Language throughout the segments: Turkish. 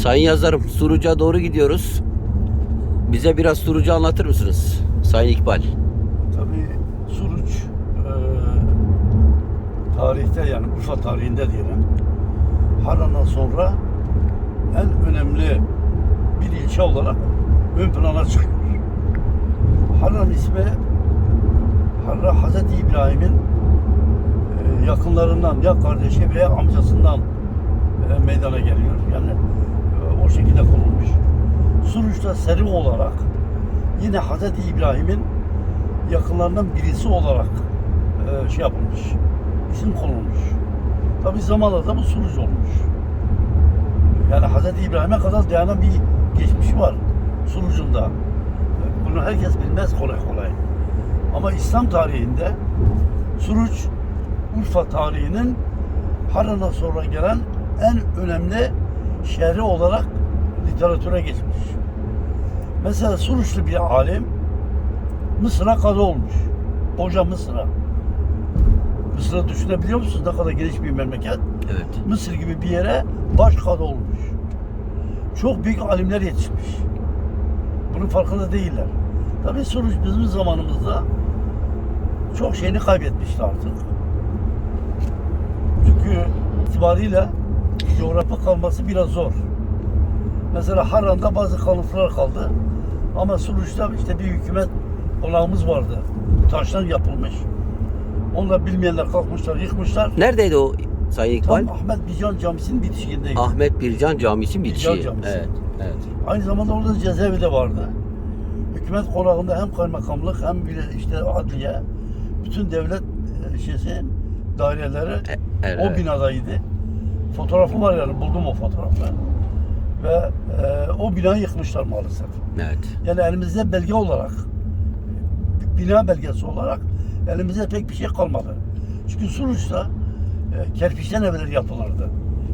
Sayın yazarım Suruç'a doğru gidiyoruz. Bize biraz Suruç'u anlatır mısınız? Sayın İkbal. Tabii Suruç e, tarihte yani Urfa tarihinde diyelim Harran'dan sonra en önemli bir ilçe olarak ön plana çıkıyor. Harran ismi Harran Hazreti İbrahim'in e, yakınlarından ya kardeşi veya amcasından e, meydana geliyor. Yani o şekilde konulmuş. Suruç'ta seri olarak yine Hazreti İbrahim'in yakınlarından birisi olarak e, şey yapılmış. isim konulmuş. Tabi zamanla da bu Suruç olmuş. Yani Hazreti İbrahim'e kadar dayanan bir geçmişi var Suruç'un da. E, Bunu herkes bilmez kolay kolay. Ama İslam tarihinde Suruç Urfa tarihinin Harran'a sonra gelen en önemli şehri olarak literatüre geçmiş. Mesela Suruçlu bir alim Mısır'a kadı olmuş. Hoca Mısır'a. Mısır'ı düşünebiliyor musunuz? Ne kadar geniş bir memleket. Evet. Mısır gibi bir yere baş kadı olmuş. Çok büyük alimler yetişmiş. Bunun farkında değiller. Tabii Suruç bizim zamanımızda çok şeyini kaybetmişti artık. Çünkü itibariyle coğrafi kalması biraz zor. Mesela Harran'da bazı kalıntılar kaldı. Ama Suruç'ta işte bir hükümet konağımız vardı. Taştan yapılmış. Onu da bilmeyenler kalkmışlar, yıkmışlar. Neredeydi o Sayın İkbal? Tam Ahmet Bican Camisi'nin bitişiğindeydi. Ahmet Bircan Camisi Bircan bitişi. Camisi. Evet. Evet. Aynı zamanda orada cezaevi de vardı. Hükümet konağında hem kaymakamlık hem bile işte adliye, bütün devlet e, şeysi, daireleri E- evet, o evet. binadaydı. Fotoğrafı var yani buldum o fotoğrafı. Ve e, o binayı yıkmışlar maalesef. Evet. Yani elimizde belge olarak, bina belgesi olarak elimizde pek bir şey kalmadı. Çünkü Suruç'ta e, kerpiçten evler yapılırdı.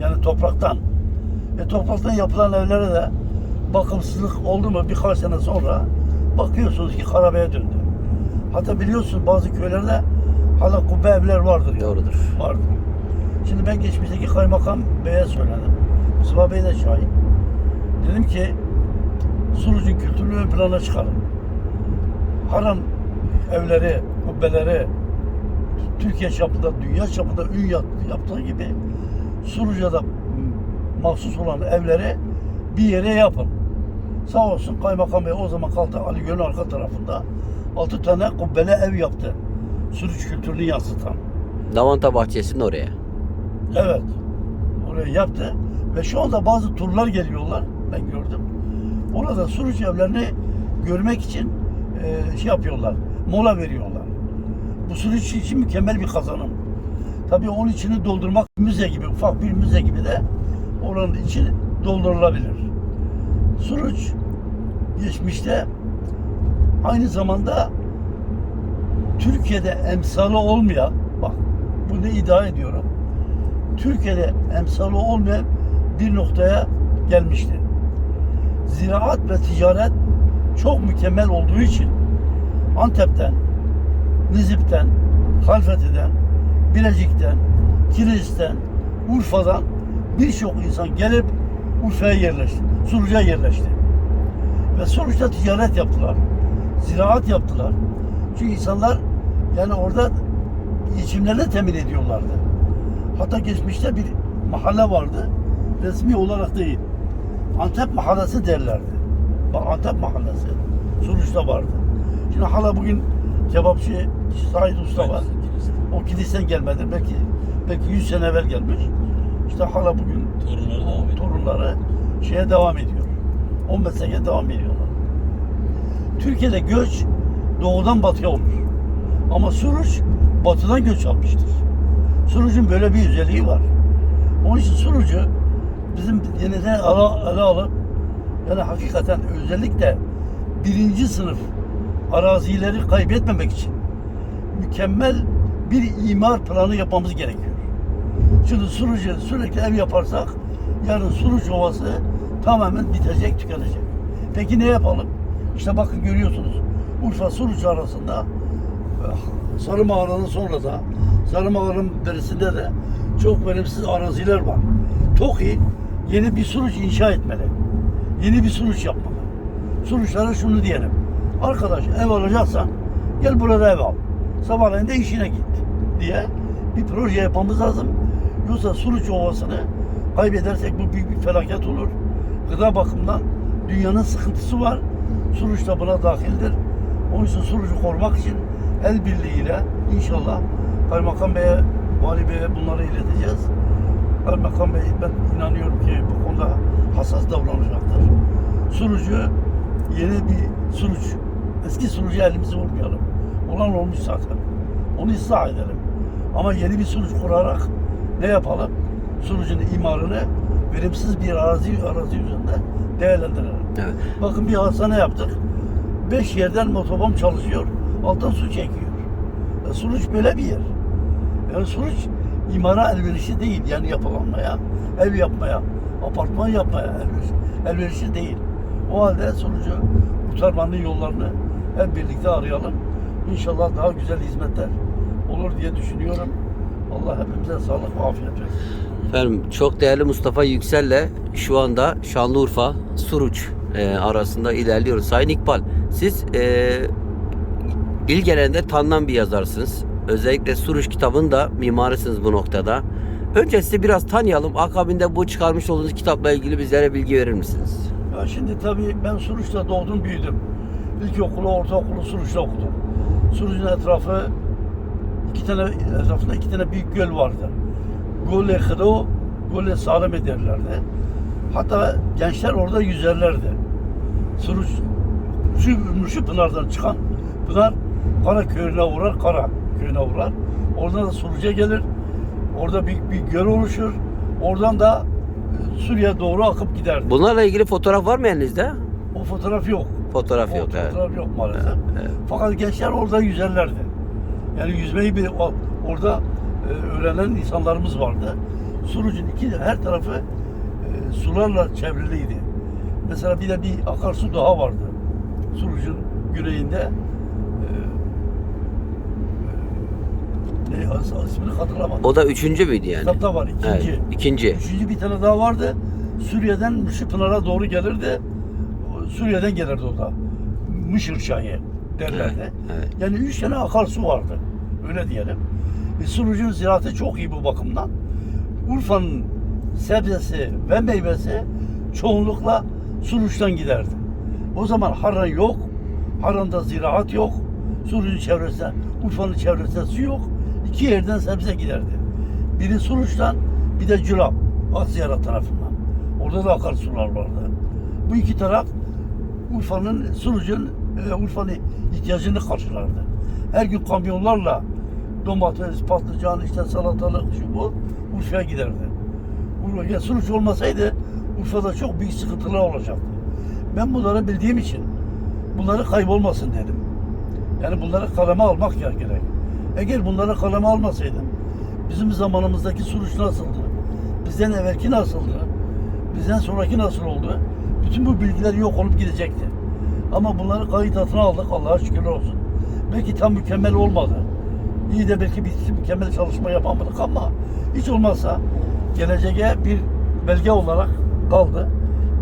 Yani topraktan. E, topraktan yapılan evlere de bakımsızlık oldu mu birkaç sene sonra bakıyorsunuz ki harabeye döndü. Hatta biliyorsun bazı köylerde hala kubbe evler vardır. yani. Doğrudur. Vardır. Şimdi ben geçmişteki kaymakam beye söyledim. Mustafa Bey de şahit. Dedim ki Suruç'un kültürünü ön plana çıkarın. Haran evleri, kubbeleri Türkiye çapında, dünya çapında ün yap- yaptığı gibi Suruç'a da mahsus olan evleri bir yere yapın. Sağ olsun Kaymakam Bey o zaman kaldı Ali Göl'ün arka tarafında altı tane kubbeli ev yaptı. Suruç kültürünü yansıtan. Lavanta bahçesinin oraya. Evet. Oraya yaptı. Ve şu anda bazı turlar geliyorlar. Ben gördüm. Orada Suruç evlerini görmek için e, şey yapıyorlar. Mola veriyorlar. Bu Suruç için mükemmel bir kazanım. Tabii onun içini doldurmak müze gibi, ufak bir müze gibi de oranın içi doldurulabilir. Suruç geçmişte aynı zamanda Türkiye'de emsalı olmayan, bak bunu iddia ediyorum. Türkiye'de emsalı olmayan bir noktaya gelmişti. Ziraat ve ticaret çok mükemmel olduğu için Antep'ten, Nizip'ten, Halfeti'den, Bilecik'ten, Kilis'ten, Urfa'dan birçok insan gelip Urfa'ya yerleşti. Suruç'a yerleşti. Ve Suruç'ta ticaret yaptılar. Ziraat yaptılar. Çünkü insanlar yani orada geçimlerini temin ediyorlardı. Hatta geçmişte bir mahalle vardı. Resmi olarak değil. Antep mahallesi derlerdi. Bak Antep mahallesi. Suruç'ta vardı. Şimdi hala bugün kebapçı Said Usta var. O kilisten gelmedi. Belki belki 100 sene evvel gelmiş. İşte hala bugün Torunları torunları şeye devam ediyor. 15 sene devam ediyorlar. Türkiye'de göç doğudan batıya olur. Ama Suruç batıdan göç almıştır. Suruç'un böyle bir özelliği var. Onun için Suruç'u bizim yeniden ala, ele alıp yani hakikaten özellikle birinci sınıf arazileri kaybetmemek için mükemmel bir imar planı yapmamız gerekiyor. Şimdi Suruç'u sürekli ev yaparsak yarın Suruç Ovası tamamen bitecek, tükenecek. Peki ne yapalım? İşte bakın görüyorsunuz. Urfa Suruç arasında Sarı Mağara'nın sonra da Sarı Mağara'nın berisinde de çok verimsiz araziler var. TOKİ yeni bir Suruç inşa etmeli. Yeni bir Suruç yapmalı. Suruçlara şunu diyelim. Arkadaş ev alacaksan gel burada ev al. Sabahleyin de işine git diye bir proje yapmamız lazım. Yoksa Suruç Ovası'nı kaybedersek bu büyük bir felaket olur. Gıda bakımından dünyanın sıkıntısı var. Suruç da buna dahildir. Onun için Suruç'u korumak için el birliğiyle inşallah Kaymakam Bey'e, Vali Bey'e bunları ileteceğiz. Kaymakam Bey ben inanıyorum ki bu konuda hassas davranacaktır. Surucu yeni bir suruç, eski surucu elimize vurmayalım. Olan olmuş zaten. Onu ıslah edelim. Ama yeni bir suruç kurarak ne yapalım? Surucun imarını verimsiz bir arazi arazi üzerinde değerlendirelim. Evet. Bakın bir hastane yaptık. Beş yerden motobom çalışıyor. Alttan su çekiyor. E, Suruç böyle bir yer. Yani Suruç imara elverişli değil. Yani yapılanmaya, ev yapmaya, apartman yapmaya elverişli, elverişli değil. O halde Suruç'u kurtarmanın yollarını hep birlikte arayalım. İnşallah daha güzel hizmetler olur diye düşünüyorum. Allah hepimize sağlık ve afiyet versin. Efendim çok değerli Mustafa Yüksel'le şu anda Şanlıurfa Suruç e, arasında ilerliyoruz. Sayın İkbal siz e, İlgelen'de tanınan bir yazarsınız. Özellikle Suruç kitabında mimarısınız bu noktada. Önce sizi biraz tanıyalım. Akabinde bu çıkarmış olduğunuz kitapla ilgili bizlere bilgi verir misiniz? Ya şimdi tabii ben Suruç'ta doğdum büyüdüm. İlkokulu, ortaokulu Suruç'ta okudum. Suruç'un etrafı iki tane etrafında iki tane büyük göl vardı. Gole Hıdo, Gole Salem ederlerdi. Hatta gençler orada yüzerlerdi. Suruç şu pınardan çıkan pınar Kara köyüne uğrar, Kara köyüne uğrar. Oradan da Suruç'a gelir. Orada büyük bir göl oluşur. Oradan da e, Suriye doğru akıp giderdi. Bunlarla ilgili fotoğraf var mı elinizde? O fotoğraf yok. Fotoğraf O yok. evet. fotoğraf yok maalesef. evet. Fakat gençler orada yüzerlerdi. Yani yüzmeyi bir orada e, öğrenen insanlarımız vardı. Surucun iki her tarafı e, sularla çevriliydi. Mesela bir de bir akarsu daha vardı. Surucun güneyinde. E, e, as- ismini hatırlamadım. O da üçüncü müydü yani? Kitapta var ikinci. Evet, ikinci. Üçüncü bir tane daha vardı. Suriye'den Müşripınar'a doğru gelirdi. Suriye'den gelirdi o da. Müşir çayı derlerdi. Evet, evet. Yani üç tane akarsu vardı. Öyle diyelim. E, Surucu'nun ziraatı çok iyi bu bakımdan. Urfa'nın sebzesi ve meyvesi çoğunlukla Suruç'tan giderdi. O zaman Harran yok. Harran'da ziraat yok. Suruç'un çevresinde, Urfa'nın çevresinde su yok. İki yerden sebze giderdi. Biri Suruç'tan, bir de Cülap, Asyara tarafından. Orada da akarsular vardı. Bu iki taraf Urfa'nın, Suruç'un, e, Urfa'nın ihtiyacını karşılardı. Her gün kamyonlarla domates, patlıcan, işte salatalık, şu bu Urfa'ya giderdi. Ya Suruç olmasaydı Urfa'da çok büyük sıkıntılar olacaktı. Ben bunları bildiğim için bunları kaybolmasın dedim. Yani bunları kaleme almak gerek. Eğer bunları kaleme almasaydım bizim zamanımızdaki Suruç nasıldı? Bizden evvelki nasıldı? Bizden sonraki nasıl oldu? Bütün bu bilgiler yok olup gidecekti. Ama bunları kayıt altına aldık Allah'a şükür olsun. Belki tam mükemmel olmadı. İyi de belki bir mükemmel çalışma yapamadık ama hiç olmazsa geleceğe bir belge olarak kaldı.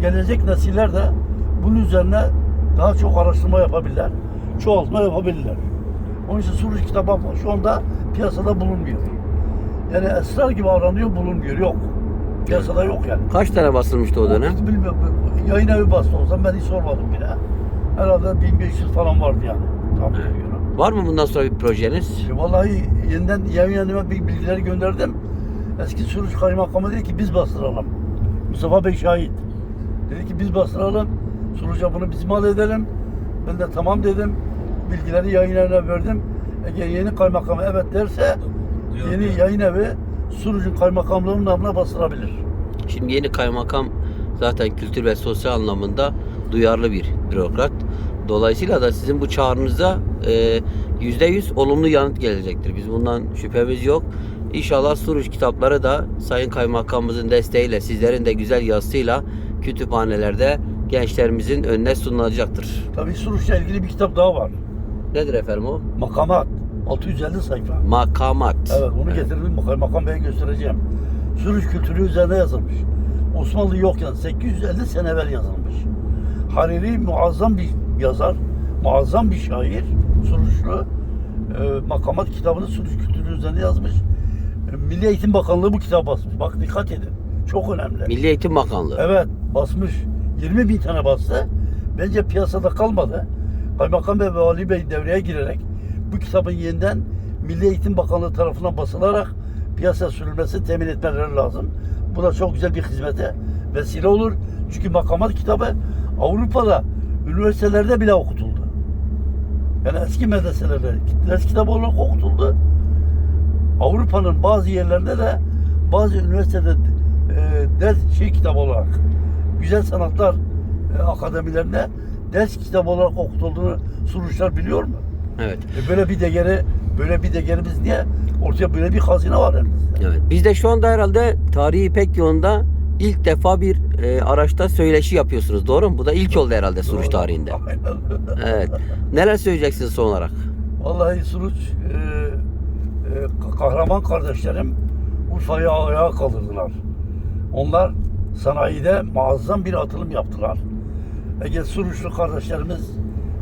Gelecek nesiller de bunun üzerine daha çok araştırma yapabilirler. Çoğaltma yapabilirler. Onun için Suruç kitabı şu anda piyasada bulunmuyor. Yani esrar gibi aranıyor bulunmuyor. Yok. Piyasada yok yani. Kaç tane basılmıştı o dönem? Bilmiyorum. Yayın evi bastı olsam ben hiç sormadım bile. Herhalde 1500 falan vardı yani. Tahmin Evet. Var mı bundan sonra bir projeniz? E Vallahi yeniden yayın evime bir bilgileri gönderdim. Eski Suruç Kaymakamı dedi ki biz bastıralım. Mustafa Bey şahit. Dedi ki biz bastıralım. Suruç'a bunu biz mal edelim. Ben de tamam dedim. Bilgileri yayın evine verdim. Eğer yeni kaymakamı evet derse yeni yayın evi Suruç'un kaymakamlığının namına bastırabilir. Şimdi yeni kaymakam zaten kültür ve sosyal anlamında duyarlı bir bürokrat. Dolayısıyla da sizin bu çağrınıza e, yüzde yüz olumlu yanıt gelecektir. Biz bundan şüphemiz yok. İnşallah Suruç kitapları da Sayın Kaymakamımızın desteğiyle, sizlerin de güzel yazısıyla kütüphanelerde gençlerimizin önüne sunulacaktır. Tabii Suruç'la ilgili bir kitap daha var. Nedir efendim o? Makamat. 650 sayfa. Makamat. Evet onu getirdim makam, makam beye göstereceğim. Sürüş kültürü üzerine yazılmış. Osmanlı yokken 850 sene evvel yazılmış. Hariri muazzam bir yazar, muazzam bir şair, Suruçlu. E, makamat kitabını Suruç kültürü üzerine yazmış. E, Milli Eğitim Bakanlığı bu kitabı basmış. Bak dikkat edin. Çok önemli. Milli Eğitim Bakanlığı. Evet basmış. 20 bin tane bastı. Bence piyasada kalmadı. Kaymakam Bey ve Ali Bey devreye girerek bu kitabın yeniden Milli Eğitim Bakanlığı tarafından basılarak piyasaya sürülmesi temin etmeleri lazım. Bu da çok güzel bir hizmete vesile olur. Çünkü makamat kitabı Avrupa'da üniversitelerde bile okutuldu. Yani eski medreselerde ders kitabı olarak okutuldu. Avrupa'nın bazı yerlerinde de bazı üniversitede e, ders şey kitabı olarak güzel sanatlar e, akademilerinde ders kitabı olarak okutulduğunu Suruçlar biliyor mu? Evet. E, böyle bir değeri böyle bir değerimiz niye ortaya böyle bir hazine var elimizde. Evet. Biz de şu anda herhalde Tarihi İpek yolunda ilk defa bir e, araçta söyleşi yapıyorsunuz. Doğru mu? Bu da ilk oldu herhalde Suruç tarihinde. Aynen. Evet. Neler söyleyeceksiniz son olarak? Vallahi Suruç e, e, kahraman kardeşlerim Urfa'yı ayağa kaldırdılar. Onlar sanayide muazzam bir atılım yaptılar. Eğer Suruçlu kardeşlerimiz,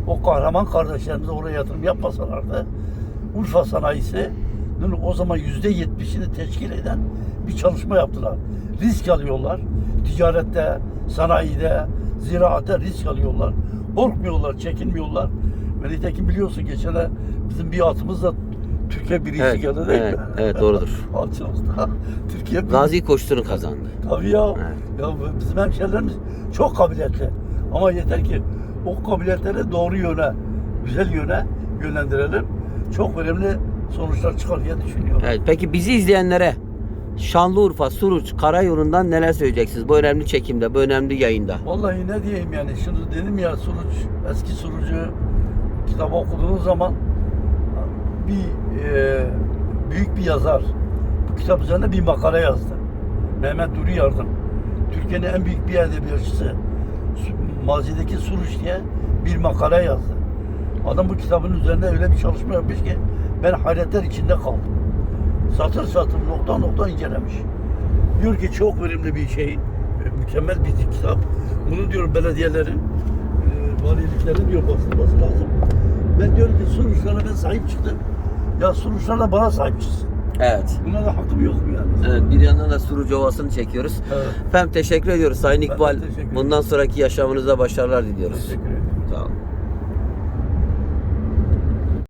o kahraman kardeşlerimiz oraya yatırım yapmasalardı, Urfa sanayisi o zaman yüzde yetmişini teşkil eden bir çalışma yaptılar. Risk alıyorlar. Ticarette, sanayide, ziraatte risk alıyorlar. Korkmuyorlar, çekinmiyorlar. Ve nitekim biliyorsun geçen bizim bir atımız da Türkiye birinci Evet, geldi değil evet, mi? evet, doğrudur. Atımızda Türkiye. Gazi Koçtur'u kazandı. Tabii ya. Evet. Ya bizim hemşerilerimiz çok kabiliyetli. Ama yeter ki o kabiliyetleri doğru yöne, güzel yöne yönlendirelim. Çok önemli sonuçlar çıkar diye düşünüyorum. Evet. Peki bizi izleyenlere Şanlıurfa, Suruç, Karayolu'ndan neler söyleyeceksiniz bu önemli çekimde, bu önemli yayında? Vallahi ne diyeyim yani şimdi dedim ya Suruç, eski Surucu kitabı okuduğunuz zaman bir e, büyük bir yazar bu kitap üzerine bir makale yazdı. Mehmet Duri Yardım. Türkiye'nin en büyük bir edebiyatçısı mazideki Suruç diye bir makale yazdı. Adam bu kitabın üzerinde öyle bir çalışma yapmış ki ben hayretler içinde kaldım. Satır satır nokta nokta incelemiş. Diyor ki çok verimli bir şey, mükemmel bir kitap. Bunu diyor belediyelerin, e, valiliklerin diyor basılması lazım. Ben diyorum ki Suruçlara ben sahip çıktım. Ya Suruçlar da bana sahip çıksın. Evet. Buna da hakkım yok mu yani? Evet, bir yandan da Suruç Ovası'nı çekiyoruz. Evet. Efendim teşekkür ediyoruz Sayın İkbal. Bundan sonraki yaşamınızda başarılar diliyoruz. Teşekkür ederim.